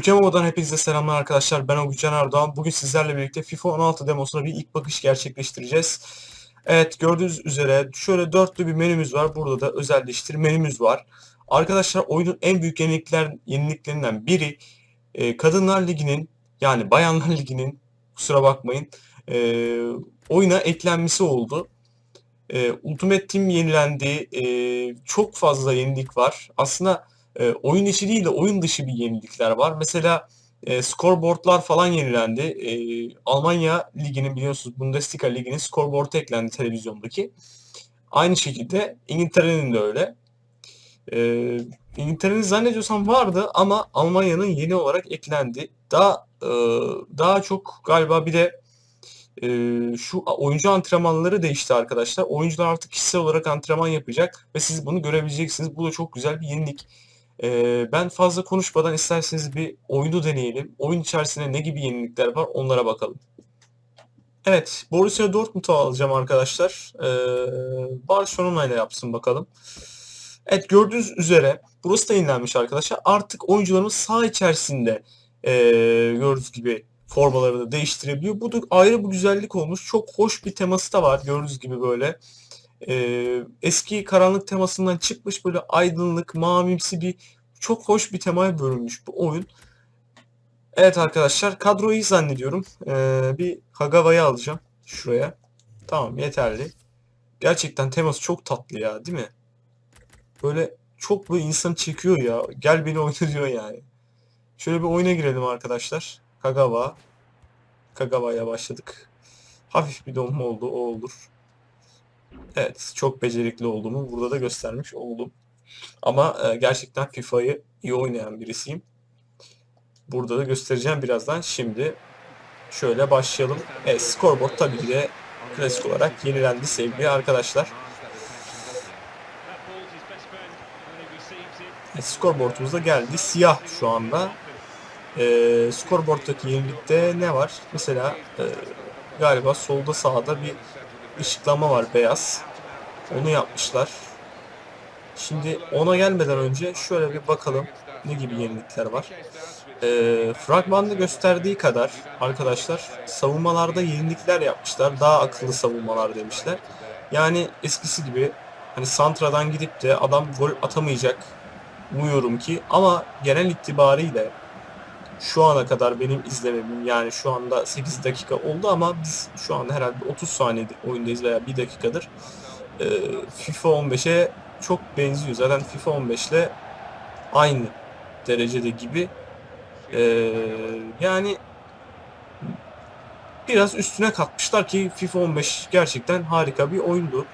Türkiye Momo'dan hepinize selamlar arkadaşlar. Ben Ogucan Erdoğan. Bugün sizlerle birlikte FIFA 16 demosuna bir ilk bakış gerçekleştireceğiz. Evet gördüğünüz üzere şöyle dörtlü bir menümüz var. Burada da özelleştir menümüz var. Arkadaşlar oyunun en büyük yenilikler, yeniliklerinden biri e, Kadınlar Ligi'nin yani Bayanlar Ligi'nin kusura bakmayın e, oyuna eklenmesi oldu. E, Ultimate Team yenilendi. E, çok fazla yenilik var. Aslında e, oyun içi değil de oyun dışı bir yenilikler var. Mesela e, scoreboardlar falan yenilendi. E, Almanya Ligi'nin biliyorsunuz Bundesliga Ligi'nin scoreboard'u eklendi televizyondaki. Aynı şekilde İngiltere'nin de öyle. E, İngiltere'nin zannediyorsam vardı ama Almanya'nın yeni olarak eklendi. Daha e, daha çok galiba bir de e, şu oyuncu antrenmanları değişti arkadaşlar. Oyuncular artık kişisel olarak antrenman yapacak ve siz bunu görebileceksiniz. Bu da çok güzel bir yenilik. Ee, ben fazla konuşmadan isterseniz bir oyunu deneyelim. Oyun içerisinde ne gibi yenilikler var onlara bakalım. Evet, Borussia Dortmund'u alacağım arkadaşlar. Ee, Barcelona ile yapsın bakalım. Evet gördüğünüz üzere burası da yenilenmiş arkadaşlar. Artık oyuncularımız saha içerisinde ee, gördüğünüz gibi formalarını değiştirebiliyor. Bu da ayrı bir güzellik olmuş. Çok hoş bir teması da var gördüğünüz gibi böyle. Ee, eski karanlık temasından çıkmış böyle aydınlık, mavimsi bir çok hoş bir temaya bölünmüş bu oyun. Evet arkadaşlar kadroyu zannediyorum. Ee, bir Hagawa'yı alacağım şuraya. Tamam yeterli. Gerçekten teması çok tatlı ya değil mi? Böyle çok böyle insan çekiyor ya. Gel beni oyna diyor yani. Şöyle bir oyuna girelim arkadaşlar. Kagawa. Kagawa'ya başladık. Hafif bir donma oldu o olur. Evet, çok becerikli olduğumu burada da göstermiş oldum. Ama e, gerçekten FIFA'yı iyi oynayan birisiyim. Burada da göstereceğim birazdan. Şimdi şöyle başlayalım. Evet, scoreboard tabii ki de klasik olarak yenilendi sevgili arkadaşlar. Evet, scoreboardumuz da geldi. Siyah şu anda. E, scoreboard'daki yenilikte ne var? Mesela e, galiba solda sağda bir ışıklama var beyaz. Onu yapmışlar. Şimdi ona gelmeden önce şöyle bir bakalım ne gibi yenilikler var. Ee, fragmanda gösterdiği kadar arkadaşlar savunmalarda yenilikler yapmışlar. Daha akıllı savunmalar demişler. Yani eskisi gibi hani Santra'dan gidip de adam gol atamayacak umuyorum ki ama genel itibariyle şu ana kadar benim izlememim yani şu anda 8 dakika oldu ama biz şu anda herhalde 30 saniye oyundayız veya 1 dakikadır. Ee, FIFA 15'e çok benziyor. Zaten FIFA 15 ile aynı derecede gibi. Ee, yani biraz üstüne katmışlar ki FIFA 15 gerçekten harika bir oyundu.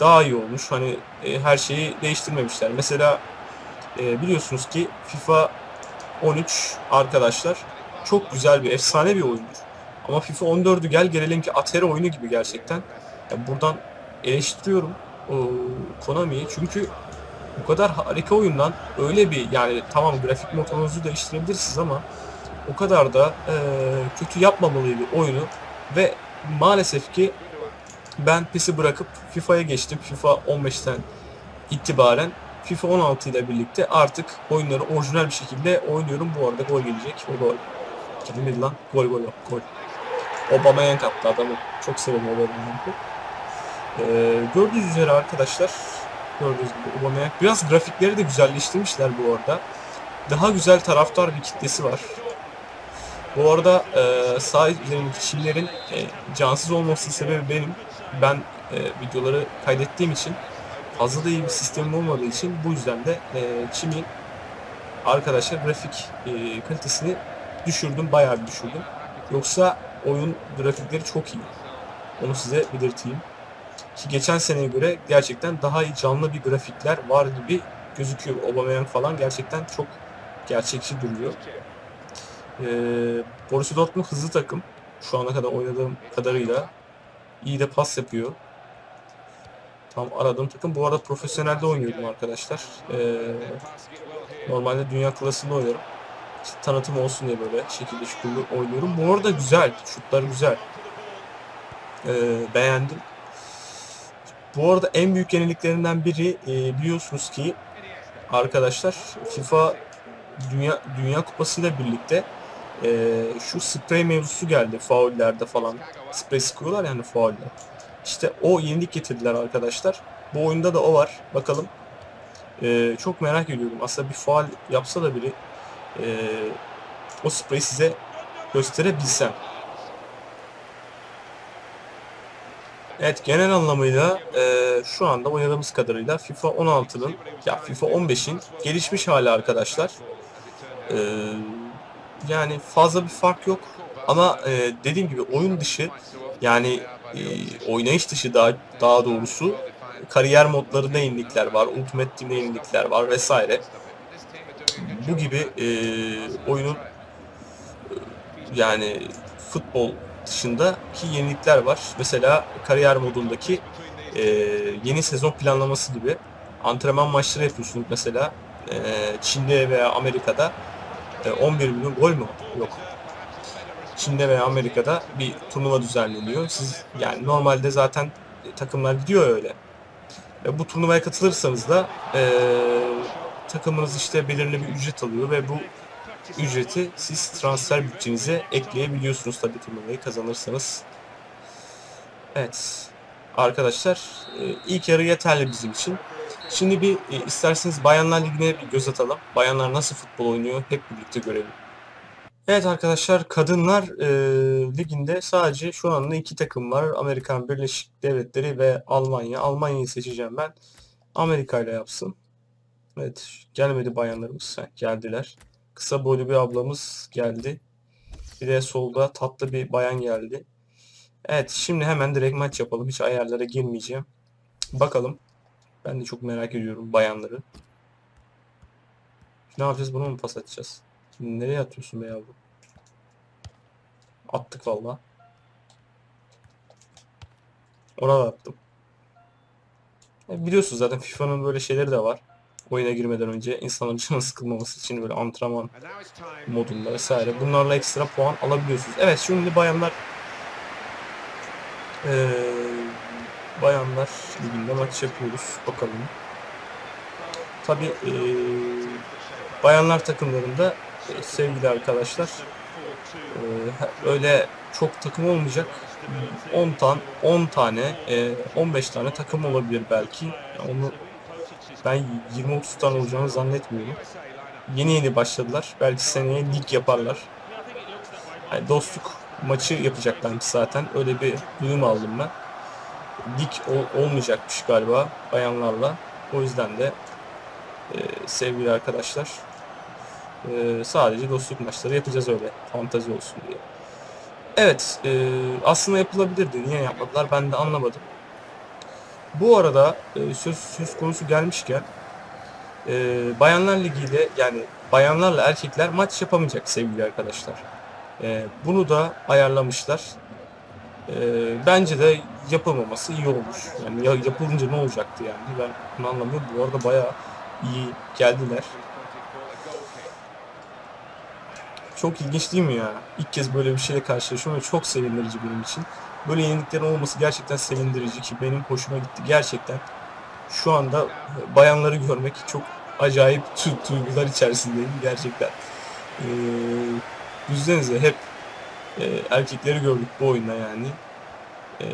Daha iyi olmuş. Hani e, her şeyi değiştirmemişler. Mesela e, biliyorsunuz ki FIFA 13 arkadaşlar çok güzel bir efsane bir oyundur. Ama FIFA 14'ü gel gelelim ki Atari oyunu gibi gerçekten. Yani buradan eleştiriyorum Konami'yi çünkü bu kadar harika oyundan öyle bir yani tamam grafik motorunuzu değiştirebilirsiniz ama o kadar da e, kötü yapmamalıydı oyunu ve maalesef ki ben PES'i bırakıp FIFA'ya geçtim. FIFA 15'ten itibaren FIFA 16 ile birlikte artık oyunları orijinal bir şekilde oynuyorum. Bu arada gol gelecek. O gol. Gelmedi lan. Gol gol yok. Gol. Aubameyang attı adamı. Çok severim Aubameyang'ı. Ee, gördüğünüz üzere arkadaşlar gördüğünüz gibi Aubameyang. Biraz grafikleri de güzelleştirmişler bu arada. Daha güzel taraftar bir kitlesi var. Bu arada e, sağ çimlerin e, cansız olması sebebi benim. Ben e, videoları kaydettiğim için fazla da iyi bir sistemim olmadığı için bu yüzden de e, çimin arkadaşlar grafik e, kalitesini düşürdüm. Bayağı bir düşürdüm. Yoksa oyun grafikleri çok iyi. Onu size belirteyim. Ki geçen seneye göre gerçekten daha iyi canlı bir grafikler var gibi gözüküyor. Aubameyang falan gerçekten çok gerçekçi duruyor. Ee, Borussia Dortmund hızlı takım. Şu ana kadar oynadığım kadarıyla iyi de pas yapıyor. Tam aradığım takım. Bu arada profesyonelde oynuyordum arkadaşlar. Ee, normalde dünya klasında oynuyorum. İşte tanıtım olsun diye böyle şekilde şükürlü oynuyorum. Bu arada güzel. Şutlar güzel. Ee, beğendim. Bu arada en büyük yeniliklerinden biri e, biliyorsunuz ki arkadaşlar FIFA Dünya Dünya Kupası ile birlikte e, şu sprey mevzusu geldi faullerde falan. Sprey sıkıyorlar yani fauller. İşte o yenilik getirdiler arkadaşlar. Bu oyunda da o var. Bakalım. E, çok merak ediyorum. Aslında bir faal yapsa da biri e, o spreyi size gösterebilsem. Evet genel anlamıyla e, şu anda oynadığımız kadarıyla FIFA 16'nın ya FIFA 15'in gelişmiş hali arkadaşlar. E, yani fazla bir fark yok ama e, dediğim gibi oyun dışı yani oynayış dışı daha daha doğrusu kariyer modlarında yenilikler var, Ultimate Team'de yenilikler var vesaire. Bu gibi e, oyunun e, yani futbol dışındaki yenilikler var. Mesela kariyer modundaki e, yeni sezon planlaması gibi antrenman maçları yapıyorsunuz mesela e, Çin'de veya Amerika'da e, 11 milyon gol mü? Yok. Çin'de veya Amerika'da bir turnuva düzenleniyor. Siz yani normalde zaten takımlar gidiyor öyle. E, bu turnuvaya katılırsanız da e, takımınız işte belirli bir ücret alıyor ve bu ücreti siz transfer bütçenize ekleyebiliyorsunuz tabii turnuvayı kazanırsanız. Evet. Arkadaşlar e, ilk yarı yeterli bizim için. Şimdi bir e, isterseniz Bayanlar Ligi'ne bir göz atalım. Bayanlar nasıl futbol oynuyor hep birlikte görelim. Evet arkadaşlar Kadınlar e, Ligi'nde sadece şu anda iki takım var. Amerikan Birleşik Devletleri ve Almanya. Almanya'yı seçeceğim ben. Amerika ile yapsın. Evet gelmedi bayanlarımız. Heh, geldiler. Kısa boylu bir ablamız geldi. Bir de solda tatlı bir bayan geldi. Evet şimdi hemen direkt maç yapalım. Hiç ayarlara girmeyeceğim. Bakalım. Ben de çok merak ediyorum bayanları. Ne yapacağız? Bunu mu pas atacağız? Şimdi nereye atıyorsun be yavrum? Attık valla. Orada attım. E, biliyorsunuz zaten FIFA'nın böyle şeyleri de var. Oyuna girmeden önce insanların canı sıkılmaması için böyle antrenman modunda vesaire. Bunlarla ekstra puan alabiliyorsunuz. Evet şimdi bayanlar eee bayanlar liginde maç yapıyoruz. Bakalım. Tabi bayanlar takımlarında sevgili arkadaşlar e, öyle çok takım olmayacak. 10 tane 10 tane e, 15 tane takım olabilir belki. Onu ben 20-30 tane olacağını zannetmiyorum. Yeni yeni başladılar. Belki seneye lig yaparlar. Yani dostluk maçı yapacaklarmış zaten. Öyle bir duyum aldım ben. Lig ol- olmayacakmış galiba bayanlarla. O yüzden de e, sevgili arkadaşlar e, sadece dostluk maçları yapacağız öyle. Fantazi olsun diye. Evet e, aslında yapılabilirdi. Niye yapmadılar ben de anlamadım. Bu arada e, söz, söz konusu gelmişken e, Bayanlar Ligi ile yani bayanlarla erkekler maç yapamayacak sevgili arkadaşlar. E, bunu da ayarlamışlar. E, bence de yapılmaması iyi olmuş. Yani ya, yapılınca ne olacaktı yani ben bunu anlamıyorum. Bu arada bayağı iyi geldiler. Çok ilginç değil mi ya? İlk kez böyle bir şeyle karşılaşıyorum ve çok sevindirici benim için. Böyle yeniliklerin olması gerçekten sevindirici ki benim hoşuma gitti gerçekten. Şu anda bayanları görmek çok acayip duygular içerisindeyim gerçekten. Ee, hep e, erkekleri gördük bu oyunda yani. Ee,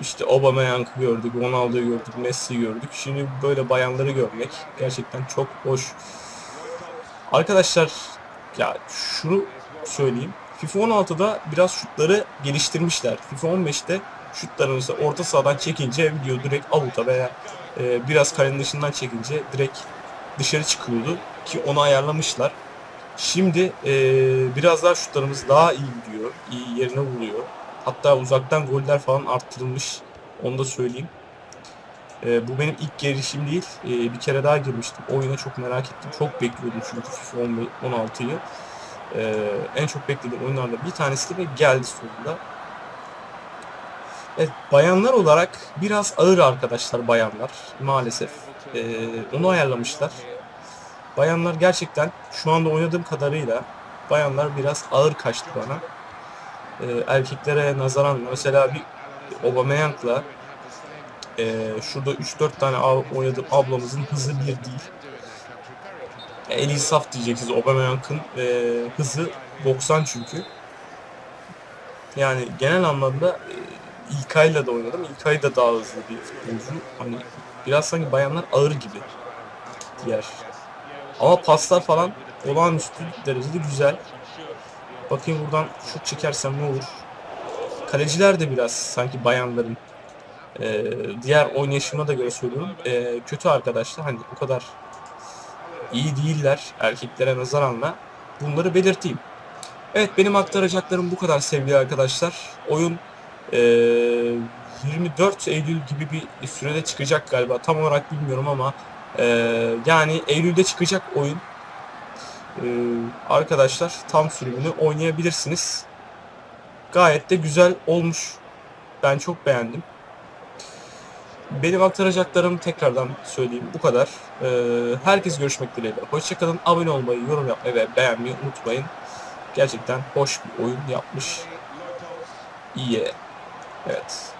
işte Aubameyang'ı gördük, Ronaldo'yu gördük, Messi'yi gördük. Şimdi böyle bayanları görmek gerçekten çok hoş. Arkadaşlar ya şunu söyleyeyim. FIFA 16'da biraz şutları geliştirmişler. FIFA 15'te şutları mesela orta sahadan çekince video direkt avuta veya e, biraz kalenin dışından çekince direkt dışarı çıkıyordu ki onu ayarlamışlar. Şimdi e, biraz daha şutlarımız daha iyi gidiyor. iyi yerine buluyor. Hatta uzaktan goller falan arttırılmış. Onu da söyleyeyim. E, bu benim ilk girişim değil. E, bir kere daha girmiştim. Oyuna çok merak ettim. Çok bekliyordum çünkü FIFA 16'yı. Ee, en çok beklediğim oyunlardan bir tanesi ve geldi sonunda. Evet, bayanlar olarak biraz ağır arkadaşlar bayanlar maalesef. Ee, onu ayarlamışlar. Bayanlar gerçekten şu anda oynadığım kadarıyla bayanlar biraz ağır kaçtı bana. Ee, erkeklere nazaran mesela bir Aubameyang'la e, şurada 3-4 tane ablamızın hızı bir değil. El insaf diyeceksiniz. Aubameyang'ın e, hızı 90 çünkü. Yani genel anlamda e, İlkay'la da oynadım. İlkay da daha hızlı bir futbolcu. Hani biraz sanki bayanlar ağır gibi diğer. Ama paslar falan olağanüstü derecede güzel. Bakayım buradan şut çekersem ne olur. Kaleciler de biraz sanki bayanların e, diğer oynayışıma da göre söylüyorum. E, kötü arkadaşlar hani o kadar iyi değiller erkeklere nazaranla. Bunları belirteyim. Evet benim aktaracaklarım bu kadar sevgili arkadaşlar. Oyun e, 24 Eylül gibi bir sürede çıkacak galiba. Tam olarak bilmiyorum ama e, yani Eylül'de çıkacak oyun. E, arkadaşlar tam sürümünü oynayabilirsiniz. Gayet de güzel olmuş. Ben çok beğendim. Benim aktaracaklarım tekrardan söyleyeyim bu kadar. Ee, herkes görüşmek dileğiyle. Hoşçakalın. Abone olmayı, yorum yapmayı ve beğenmeyi unutmayın. Gerçekten hoş bir oyun yapmış. İyi. Evet.